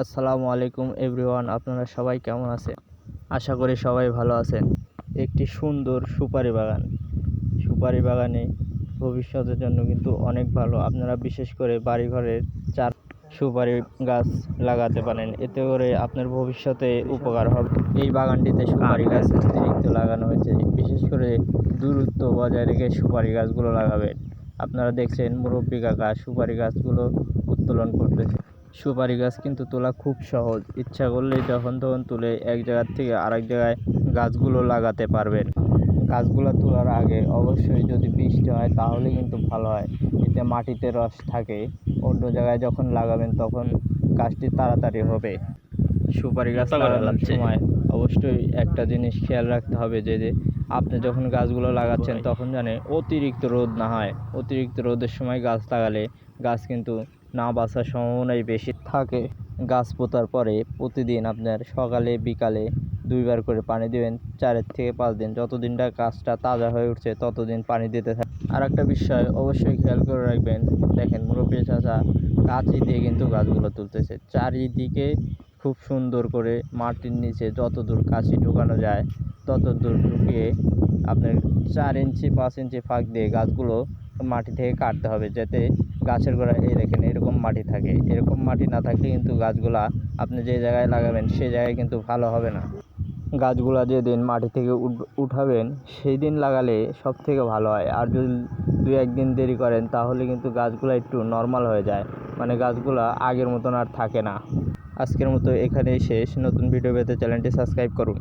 আসসালামু আলাইকুম এভরিওয়ান, আপনারা সবাই কেমন আছেন? আশা করি সবাই ভালো আছেন। একটি সুন্দর সুপারি বাগান। সুপারি বাগানে ভবিষ্যতের জন্য কিন্তু অনেক ভালো। আপনারা বিশেষ করে বাড়িঘরের চার সুপারি গাছ লাগাতে পারেন। এতে করে আপনার ভবিষ্যতে উপকার হবে। এই বাগানটিতে সুপারি গাছ অতিরিক্ত লাগানো হয়েছে। বিশেষ করে দূরত্ব বজায় রেখে সুপারি গাছগুলো লাগাবেন। আপনারা দেখছেন মুরব্বী কাকা সুপারি গাছগুলো উত্তোলন করতেছে। সুপারি গাছ কিন্তু তোলা খুব সহজ। ইচ্ছা করলে যখন তখন তুলে এক জায়গার থেকে আরেক জায়গায় গাছগুলো লাগাতে পারবেন। গাছগুলো তোলার আগে অবশ্যই যদি বৃষ্টি হয় তাহলে কিন্তু ভালো হয়। এতে মাটিতে রস থাকে। অন্য জায়গায় যখন লাগাবেন তখন গাছটি তাড়াতাড়ি হবে। সুপারি গাছ লাগানোর সময় অবশ্যই একটা জিনিস খেয়াল রাখতে হবে যে যে আপনি যখন গাছগুলো লাগাচ্ছেন তখন জানে অতিরিক্ত রোদ না হয়। অতিরিক্ত রোদের সময় গাছ লাগালে গাছ কিন্তু না বাঁচার সম্ভাবনাই বেশি। থাকে গাছ পোতার পরে প্রতিদিন আপনার সকালে, বিকালে দুইবার করে পানি দেবেন, চারের থেকে পাঁচ দিন। যতদিনটা গাছটা তাজা হয়ে উঠছে, ততদিন পানি দিতে থাকে আর একটা বিষয় অবশ্যই খেয়াল করে রাখবেন। দেখেন মুরব্বী চাচা কাঁচি দিয়ে কিন্তু গাছগুলো তুলতেছে। চারিদিকে খুব সুন্দর করে মাটির নিচে যত দূর কাছি ঢুকানো যায় তত দূর ঢুকিয়ে আপনার চার ইঞ্চি, পাঁচ ইঞ্চি ফাঁক দিয়ে গাছগুলো মাটি থেকে কাটতে হবে, যাতে গাছের গোড়ায় এই দেখেন এরকম মাটি থাকে। এরকম মাটি না থাকলে কিন্তু গাছগুলা আপনি যে জায়গায় লাগাবেন সেই জায়গায় কিন্তু ভালো হবে না। গাছগুলা যেদিন মাটি থেকে উঠ- উঠাবেন সেই দিন লাগালে সব থেকে ভালো হয়। আর যদি দু একদিন দেরি করেন, তাহলে কিন্তু গাছগুলো একটু নর্মাল হয়ে যায়। মানে গাছগুলা আগের মতন আর থাকে না। আজকের মতো এখানেই শেষ। নতুন ভিডিও পেতে চ্যানেলটি সাবস্ক্রাইব করুন।